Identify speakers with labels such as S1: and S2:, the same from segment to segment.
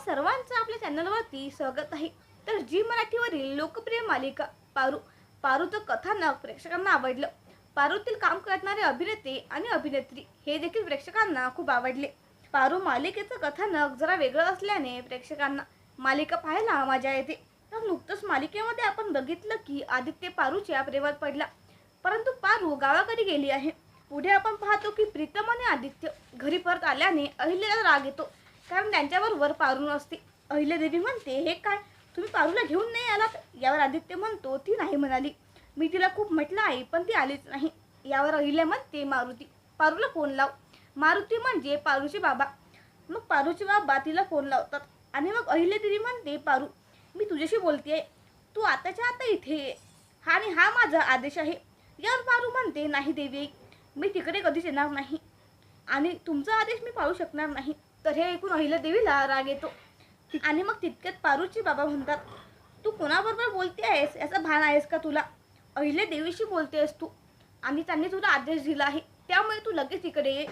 S1: सर्वांचं आपल्या चॅनलवरती स्वागत आहे. तर जी मराठीवरील लोकप्रिय मालिका पारू पारूचं कथानक प्रेक्षकांना आवडलं. पारूतील काम करणारे अभिनेते आणि अभिनेत्री हे देखील प्रेक्षकांना खूप आवडले. पारू मालिकेचं कथानक जरा वेगळं असल्याने प्रेक्षकांना मालिका पाहायला मजा येते. तर नुकतंच मालिकेमध्ये आपण बघितलं की आदित्य पारूच्या प्रेमात पडला. परंतु पारू गावाकडे गेली आहे. पुढे आपण पाहतो की प्रीतम आणि आदित्य घरी परत आल्याने अहिल्याला राग येतो. कारण त्यांच्याबरोबर पारू नसते अहिल्यादेवी म्हणते हे काय? तुम्ही पारूला घेऊन नाही आलात? यावर आदित्य म्हणतो ती नाही म्हणाली. मी तिला खूप म्हटलं आहे पण ती आलीच नाही. यावर अहिल्या म्हणते मारुती पारूला फोन लाव. मारुती म्हणजे पारूचे बाबा. मग पारूचे बाबा तिला फोन लावतात. आणि मग अहिल्यादेवी म्हणते पारू मी तुझ्याशी बोलते तू आताच्या आता इथे ये. आणि हा माझा आदेश आहे. यावर पारू म्हणते नाही देवी मी तिकडे कधीच येणार नाही. आणि तुमचा आदेश मी पाळू शकणार नाही. तर हे ऐकून अहिल्या देवीला राग येतो. आणि मग तितक्यात पारूची बाबा म्हणतात तू कोणाबरोबर बोलते आहेस याचा भान आहेस का तुला? अहिल्या देवीशी आहेस तू. आणि त्यांनी तुला आदेश दिला आहे. त्यामुळे तू लगेच इकडे ये.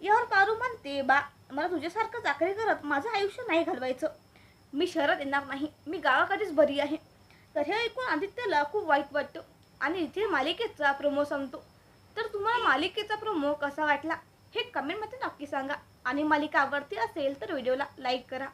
S1: यावर पारू म्हणते बा मला तुझ्यासारखं चाकरी करत माझं आयुष्य नाही घालवायचं. मी शहरात येणार नाही. मी गावाकडेच बरी आहे. तर हे ऐकून आदित्यला खूप वाईट वाटतं. आणि इथे मालिकेचा प्रोमो संपतो. तर तुम्हाला मालिकेचा प्रोमो कसा वाटला? हे कमेंटमध्ये नक्की सांगा. आणि मालिका आवडती असेल तर व्हिडिओला लाईक करा.